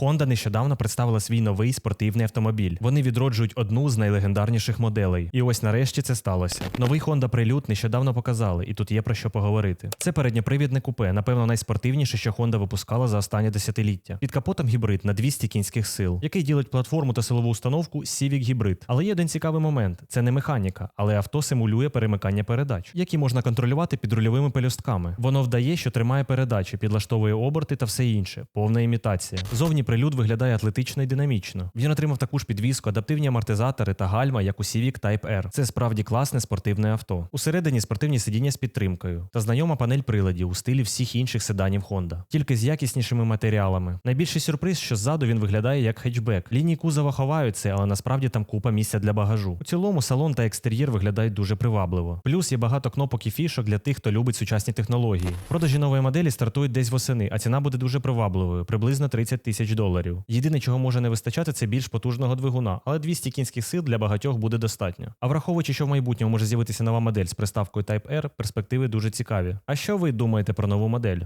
Honda нещодавно представила свій новий спортивний автомобіль. Вони відроджують одну з найлегендарніших моделей. І ось нарешті це сталося. Новий Honda Prelude нещодавно показали, і тут є про що поговорити. Це передньопривідне купе, напевно, найспортивніше, що Honda випускала за останнє десятиліття. Під капотом гібрид на 200 кінських сил, який ділить платформу та силову установку Civic Hybrid. Але є один цікавий момент: це не механіка, але авто симулює перемикання передач, які можна контролювати під рульовими пелюстками. Воно вдає, що тримає передачі, підлаштовує оберти та все інше. Повна імітація. Зовні прилюд виглядає атлетично і динамічно. Він отримав таку ж підвіску, адаптивні амортизатори та гальма, як у Civic Type R. Це справді класне спортивне авто. Усередині спортивні сидіння з підтримкою та знайома панель приладів у стилі всіх інших седанів Honda, тільки з якіснішими матеріалами. Найбільший сюрприз, що ззаду він виглядає як хетчбек. Лінії кузова ховаються, але насправді там купа місця для багажу. У цілому салон та екстер'єр виглядають дуже привабливо. Плюс є багато кнопок і фішок для тих, хто любить сучасні технології. Продажі нової моделі стартують десь восени, а ціна буде дуже привабливою, приблизно 30 тисяч доларів. Єдине, чого може не вистачати, це більш потужного двигуна, але 200 кінських сил для багатьох буде достатньо. А враховуючи, що в майбутньому може з'явитися нова модель з приставкою Type R, перспективи дуже цікаві. А що ви думаєте про нову модель?